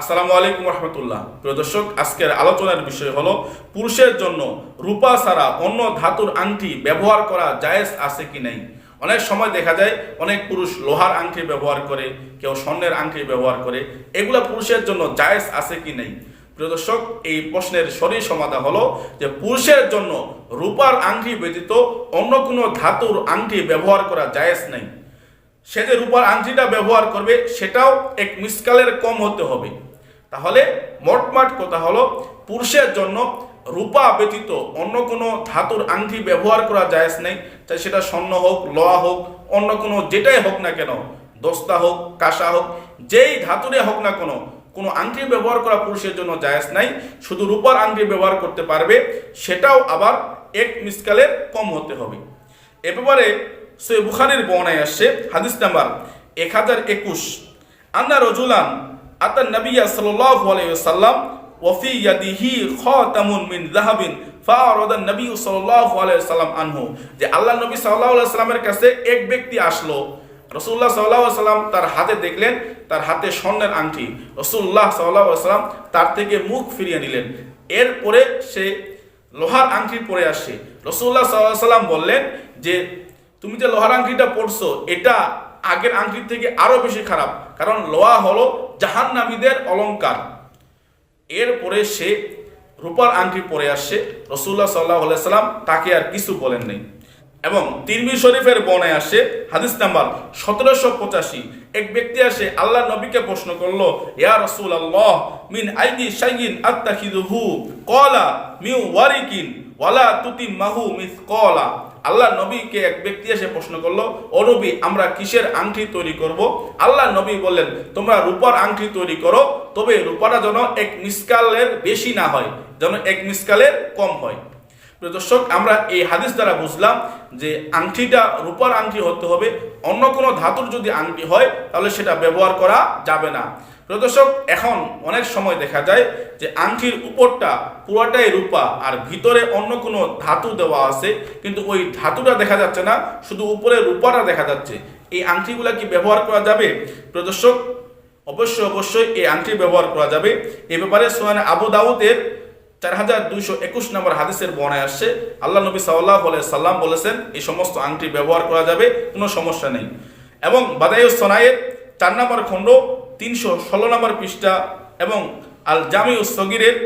আসসালামু আলাইকুম রহমতুল্লাহ। প্রিয় দর্শক, আজকের আলোচনার বিষয় হলো, পুরুষের জন্য রূপা ছাড়া অন্য ধাতুর আংটি ব্যবহার করা জায়েজ আছে কি নাই? অনেক সময় দেখা যায়, অনেক পুরুষ লোহার আংটি ব্যবহার করে, কেউ স্বর্ণের আংটি ব্যবহার করে। এগুলো পুরুষের জন্য জায়েজ আছে কি নেই? প্রিয় দর্শক, এই প্রশ্নের সরি সমাধান হলো যে, পুরুষের জন্য রূপার আংটি ব্যতীত অন্য কোনো ধাতুর আংটি ব্যবহার করা জায়েজ নাই। সে যে রূপার আংটিটা ব্যবহার করবে, সেটাও এক মিসকালের কম হতে হবে। তাহলে মোটমাট কথা হলো, পুরুষের জন্য রূপা ব্যতীত অন্য কোনো ধাতুর আংটি ব্যবহার করা জায়েজ নেই। চাই সেটা স্বর্ণ হোক, লোহা হোক, অন্য কোনো যেটাই হোক না কেন, দস্তা হোক, কাঁসা হোক, যেই ধাতুরে হোক না কোনো কোনো আংটি ব্যবহার করা পুরুষের জন্য জায়েজ নাই। শুধু রূপার আংটি ব্যবহার করতে পারবে, সেটাও আবার এক মিসকালের কম হতে হবে। এ ব্যাপারে সৈয় বুখারির বর্ণায় আসছে, হাদিস নাম্বার এক হাজার একুশ। আন্না রজুলান আতান নবিয়া সাল্লাল্লাহু আলাইহি ওয়াসাল্লাম ওয়াফি ইয়াদিহি খাতামুন মিন যাহাবিন ফাআরাদা নবী সাল্লাল্লাহু আলাইহি ওয়াসাল্লাম আনহু। যে আল্লাহ নবী সাল্লাল্লাহু আলাইহি ওয়াসাল্লামের কাছে এক ব্যক্তি আসলো রসুল্লাহ সাল্লাহ সাল্লাম তার হাতে দেখলেন, তার হাতে স্বর্ণের আংটি। রসুল্লাহ সাল্লাহ সাল্লাম তার থেকে মুখ ফিরিয়ে নিলেন। এরপরে সে লোহার আংটি পরে আসে রসুল্লাহ সাল্লাহ সাল্লাম বললেন যে তুমি যে লোহার আংটিটা পড়ছো এটা আগের আংটির থেকে আরও বেশি খারাপ। কারণ লোহা হলো জাহান্নামীদের অলংকার। এরপরে সে রূপার আংটি পরে আসছে। রসুল্লাহ সাল্লাহ সাল্লাম তাকে আর কিছু বলেন নাই। এবং তিরমি শরীফের বনে আসে, হাদিস নাম্বার সতেরোশো পঁচাশি। এক ব্যক্তি আসে, আল্লাহ নবীকে প্রশ্ন করল, ইয়া রসুল আল্লাহ মিন আইদি শাইগিন আত্তাখিদুহু কলা মিউ ওয়ারিকিন, ওয়ালা তুতি মাহু মিস কলা আল্লাহ নবীকে এক ব্যক্তি এসে প্রশ্ন করল, ও নবী, আমরা কিসের আংটি তৈরি করব? আল্লাহ নবী বললেন, তোমরা রূপার আংটি তৈরি করো, তবে রূপাটা যেন এক মিসকালের বেশি না হয়, যেন এক মিসকালের কম হয়। দর্শক, আমরা এই হাদিস দ্বারা বুঝলাম যে আংটিটা রূপার আংটি হতে হবে, অন্য কোনো ধাতুর যদি আংটি হয়, তাহলে সেটা ব্যবহার করা যাবে না। প্রিয় দর্শক, এখন অনেক সময় দেখা যায় যে আংটির উপরটা পুরোটাই রূপা আর ভিতরে অন্য কোনো ধাতু দেওয়া আছে, কিন্তু ওই ধাতুটা দেখা যাচ্ছে না, শুধু উপরে রূপাটা দেখা যাচ্ছে। এই আংটিগুলা কি ব্যবহার করা যাবে? প্রিয় দর্শক, অবশ্যই অবশ্যই এই আংটি ব্যবহার করা যাবে। এ ব্যাপারে সোহান আবু দাউদের চার হাজার দুইশো একুশ নম্বর হাদিসের বর্ণায় আসছে। আল্লাহ নবী সাল্লাহ সাল্লাম বলেছেন, এই সমস্ত আংটি ব্যবহার করা যাবে, কোনো সমস্যা নেই। এবং বাদায়ু সোনায়ের চার নম্বর খণ্ড তিনশো ষোলো নম্বর পৃষ্ঠা এবং আল জামিউ সগিরের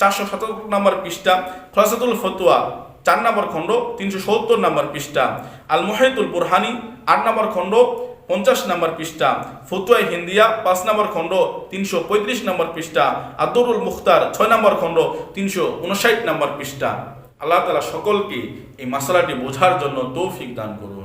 চারশো সতেরো নম্বর পৃষ্ঠা ফরাসাতুল ফতুয়া চার নম্বর খণ্ড, তিনশো সত্তর নম্বর পৃষ্ঠা আল মোহেতুল বুরহানি আট নম্বর খণ্ড, পঞ্চাশ নম্বর পৃষ্ঠা ফতুয়াই হিন্দিয়া পাঁচ নম্বর খণ্ড, তিনশো পঁয়ত্রিশ নম্বর পৃষ্ঠা, আদরুল মুখতার ছয় নম্বর খণ্ড, তিনশো উনষাট নম্বর পৃষ্ঠা। আল্লাহ তালা সকলকে এই মশলাটি বোঝার জন্য তৌফিক দান করুন।